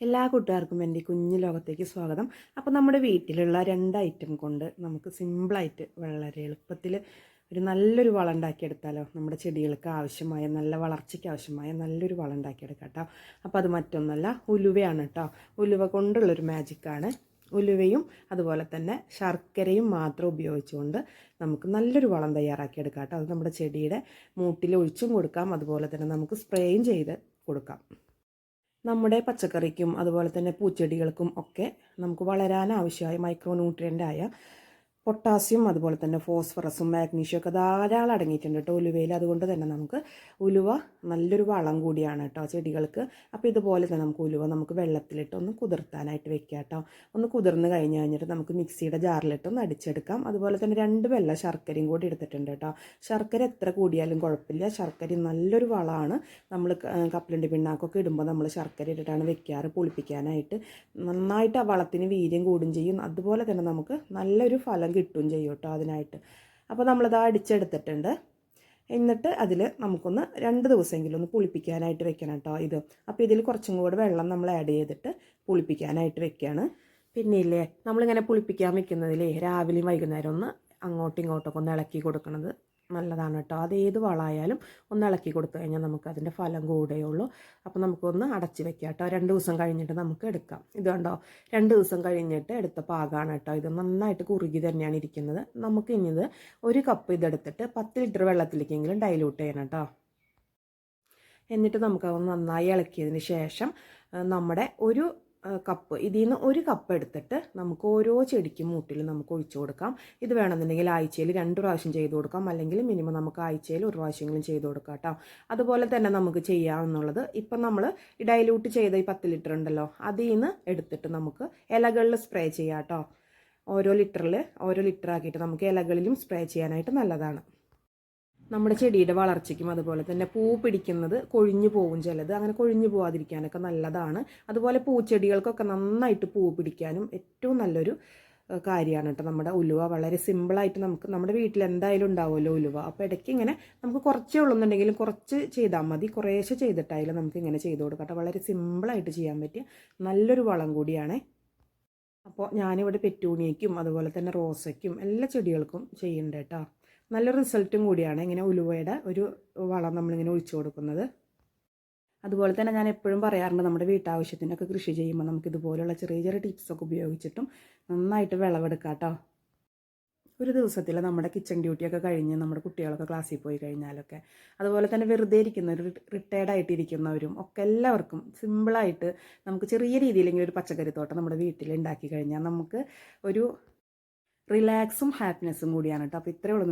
എല്ലാ കൂട്ടുകാർക്കും എന്റെ കുഞ്ഞു ലോകത്തേക്ക് സ്വാഗതം. അപ്പോൾ നമ്മുടെ വീട്ടിലുള്ള രണ്ട് ഐറ്റം കൊണ്ട് നമുക്ക് സിമ്പിളായിട്ട് വളരെ എളുപ്പത്തിൽ ഒരു നല്ലൊരു വളം ഉണ്ടാക്കിയെടുത്താലോ? നമ്മുടെ ചെടികൾക്ക് ആവശ്യമായ നല്ല വളർച്ചയ്ക്ക് ആവശ്യമായ നല്ലൊരു വളം ഉണ്ടാക്കിയെടുക്കാം കേട്ടോ. അപ്പോൾ അത് മറ്റൊന്നല്ല ഉലുവയാണ് കേട്ടോ. ഉലുവ കൊണ്ടുള്ളൊരു മാജിക്കാണ് ഉലുവയും അതുപോലെ തന്നെ ശർക്കരയും മാത്രം ഉപയോഗിച്ചുകൊണ്ട് നമുക്ക് നല്ലൊരു വളം തയ്യാറാക്കിയെടുക്കാം കേട്ടോ. അത് നമ്മുടെ ചെടിയുടെ മൂട്ടിൽ ഒഴിച്ചും കൊടുക്കാം. അതുപോലെ തന്നെ നമുക്ക് സ്പ്രേയും ചെയ്ത് കൊടുക്കാം. നമ്മുടെ പച്ചക്കറിക്കും അതുപോലെ തന്നെ പൂച്ചെടികൾക്കും ഒക്കെ നമുക്ക് വളരാൻ ആവശ്യമായ മൈക്രോ ന്യൂട്രിയന്റായ പൊട്ടാസ്യം അതുപോലെ തന്നെ ഫോസ്ഫറസും മാഗ്നീഷ്യം ഒക്കെ ധാരാളം അടങ്ങിയിട്ടുണ്ട് കേട്ടോ ഉലുവയിൽ. അതുകൊണ്ട് തന്നെ നമുക്ക് ഉലുവ നല്ലൊരു വളം കൂടിയാണ് കേട്ടോ ചെടികൾക്ക്. അപ്പോൾ ഇതുപോലെ തന്നെ നമുക്ക് ഉലുവ നമുക്ക് വെള്ളത്തിലിട്ട് ഒന്ന് കുതിർത്താനായിട്ട് വെക്കാം കേട്ടോ. ഒന്ന് കുതിർന്ന് കഴിഞ്ഞ് കഴിഞ്ഞിട്ട് നമുക്ക് മിക്സിയുടെ ജാറിലിട്ട് ഒന്ന് അടിച്ചെടുക്കാം. അതുപോലെ തന്നെ രണ്ട് വെള്ള ശർക്കരയും കൂടി എടുത്തിട്ടുണ്ട് കേട്ടോ. ശർക്കര എത്ര കൂടിയാലും കുഴപ്പമില്ല. ശർക്കര നല്ലൊരു വളമാണ്. നമ്മൾ കപ്പലണ്ടി പിണ്ണാക്കൊക്കെ ഇടുമ്പോൾ നമ്മൾ ശർക്കര ഇട്ടിട്ടാണ് വെക്കാറ് പുളിപ്പിക്കാനായിട്ട്. നന്നായിട്ട് ആ വളത്തിന് വീര്യം കൂടും ചെയ്യും. അതുപോലെ തന്നെ നമുക്ക് നല്ലൊരു ഫലം കിട്ടുകയും ചെയ്യും കേട്ടോ അതിനായിട്ട്. അപ്പോൾ നമ്മളത് അടിച്ചെടുത്തിട്ടുണ്ട്. എന്നിട്ട് അതിൽ നമുക്കൊന്ന് രണ്ട് ദിവസമെങ്കിലും ഒന്ന് പുളിപ്പിക്കാനായിട്ട് വെക്കണം കേട്ടോ ഇത്. അപ്പോൾ ഇതിൽ കുറച്ചും കൂടെ വെള്ളം നമ്മൾ ആഡ് ചെയ്തിട്ട് പുളിപ്പിക്കാനായിട്ട് വെക്കുകയാണ് പിന്നെ ഇല്ലേ നമ്മളിങ്ങനെ പുളിപ്പിക്കാൻ വെക്കുന്നതിലേ രാവിലെയും വൈകുന്നേരം ഒന്ന് അങ്ങോട്ടും ഇങ്ങോട്ടൊക്കെ ഒന്ന് ഇളക്കി കൊടുക്കുന്നത് നല്ലതാണ് കേട്ടോ. അത് ഏത് വളമായാലും ഒന്ന് ഇളക്കി കൊടുത്തു കഴിഞ്ഞാൽ നമുക്ക് അതിന്റെ ഫലം കൂടുകയുള്ളൂ അപ്പോൾ നമുക്കൊന്ന് അടച്ച് വെക്കാം കേട്ടോ. രണ്ട് ദിവസം കഴിഞ്ഞിട്ട് നമുക്ക് എടുക്കാം. ഇത് കണ്ടോ? രണ്ട് ദിവസം കഴിഞ്ഞിട്ട് എടുത്ത പാകമാണ് കേട്ടോ. ഇത് നന്നായിട്ട് കുറുകി തന്നെയാണ് ഇരിക്കുന്നത്. നമുക്ക് ഇനി ഇത് ഒരു കപ്പ് ഇതെടുത്തിട്ട് പത്ത് ലിറ്റർ വെള്ളത്തിലേക്കെങ്കിലും ഡൈലൂട്ട് ചെയ്യണം കേട്ടോ. എന്നിട്ട് നമുക്കത് നന്നായി ഇളക്കിയതിന് ശേഷം നമ്മുടെ ഒരു കപ്പ്. ഇതിൽ നിന്ന് ഒരു കപ്പ് എടുത്തിട്ട് നമുക്ക് ഓരോ ചെടിക്കും മൂട്ടിൽ നമുക്ക് ഒഴിച്ചു കൊടുക്കാം. ഇത് വേണമെന്നുണ്ടെങ്കിൽ ആഴ്ചയിൽ രണ്ട് പ്രാവശ്യം ചെയ്ത് കൊടുക്കാം. അല്ലെങ്കിൽ മിനിമം നമുക്ക് ആഴ്ചയിൽ ഒരു പ്രാവശ്യമെങ്കിലും ചെയ്ത് കൊടുക്കാം കേട്ടോ. അതുപോലെ തന്നെ നമുക്ക് ചെയ്യാമെന്നുള്ളത് ഇപ്പം നമ്മൾ ഡൈലൂട്ട് ചെയ്ത ഈ പത്ത് ലിറ്റർ ഉണ്ടല്ലോ അതിൽ നിന്ന് എടുത്തിട്ട് നമുക്ക് ഇലകളിൽ സ്പ്രേ ചെയ്യാം കേട്ടോ. ഓരോ ലിറ്ററിൽ ഓരോ ലിറ്റർ ആക്കിയിട്ട് നമുക്ക് ഇലകളിലും സ്പ്രേ ചെയ്യാനായിട്ട് നല്ലതാണ്. നമ്മുടെ ചെടിയുടെ വളർച്ചയ്ക്കും അതുപോലെ തന്നെ പൂ പിടിക്കുന്നത് കൊഴിഞ്ഞു പോകും ചിലത്. അങ്ങനെ കൊഴിഞ്ഞു പോവാതിരിക്കാനൊക്കെ നല്ലതാണ്. അതുപോലെ പൂച്ചെടികൾക്കൊക്കെ നന്നായിട്ട് പൂ പിടിക്കാനും ഏറ്റവും നല്ലൊരു കാര്യമാണ് കേട്ടോ നമ്മുടെ ഉലുവ. വളരെ സിമ്പിളായിട്ട് നമുക്ക് നമ്മുടെ വീട്ടിൽ എന്തായാലും ഉണ്ടാവുമല്ലോ ഉലുവ. അപ്പോൾ ഇടയ്ക്ക് ഇങ്ങനെ നമുക്ക് കുറച്ചേ ഉള്ളുന്നുണ്ടെങ്കിലും കുറച്ച് ചെയ്താൽ മതി. കുറേശ്ശെ ചെയ്തിട്ടായാലും നമുക്ക് ഇങ്ങനെ ചെയ്ത് കൊടുക്കാം കേട്ടോ. വളരെ സിമ്പിളായിട്ട് ചെയ്യാൻ പറ്റിയ നല്ലൊരു വളം കൂടിയാണേ. അപ്പോൾ ഞാനിവിടെ പെറ്റൂണിയയ്ക്കും അതുപോലെ തന്നെ റോസയ്ക്കും എല്ലാ ചെടികൾക്കും ചെയ്യുന്നുണ്ട് കേട്ടോ. നല്ല റിസൾട്ടും കൂടിയാണ് ഇങ്ങനെ ഉലുവയുടെ ഒരു വളം നമ്മളിങ്ങനെ ഒഴിച്ചു കൊടുക്കുന്നത്. അതുപോലെ തന്നെ ഞാൻ എപ്പോഴും പറയാറുണ്ട് നമ്മുടെ വീട്ടാവശ്യത്തിനൊക്കെ കൃഷി ചെയ്യുമ്പോൾ നമുക്ക് ഇതുപോലുള്ള ചെറിയ ചെറിയ ടിപ്സൊക്കെ ഉപയോഗിച്ചിട്ടും നന്നായിട്ട് വിളവെടുക്കാം കേട്ടോ. ഒരു ദിവസത്തിൽ നമ്മുടെ കിച്ചൺ ഡ്യൂട്ടിയൊക്കെ കഴിഞ്ഞ് നമ്മുടെ കുട്ടികളൊക്കെ ക്ലാസ്സിൽ പോയി കഴിഞ്ഞാലൊക്കെ അതുപോലെ തന്നെ വെറുതെ ഇരിക്കുന്നവർ റിട്ടയർഡ് ആയിട്ടിരിക്കുന്നവരും ഒക്കെ എല്ലാവർക്കും സിമ്പിളായിട്ട് നമുക്ക് ചെറിയ രീതിയിലെങ്കിലും ഒരു പച്ചക്കറിത്തോട്ടം നമ്മുടെ വീട്ടിൽ ഉണ്ടാക്കി കഴിഞ്ഞാൽ നമുക്ക് ഒരു റിലാക്സും ഹാപ്പിനെസ്സും കൂടിയാണ് കേട്ടോ. അപ്പോൾ ഇത്രയേ ഉള്ളൂ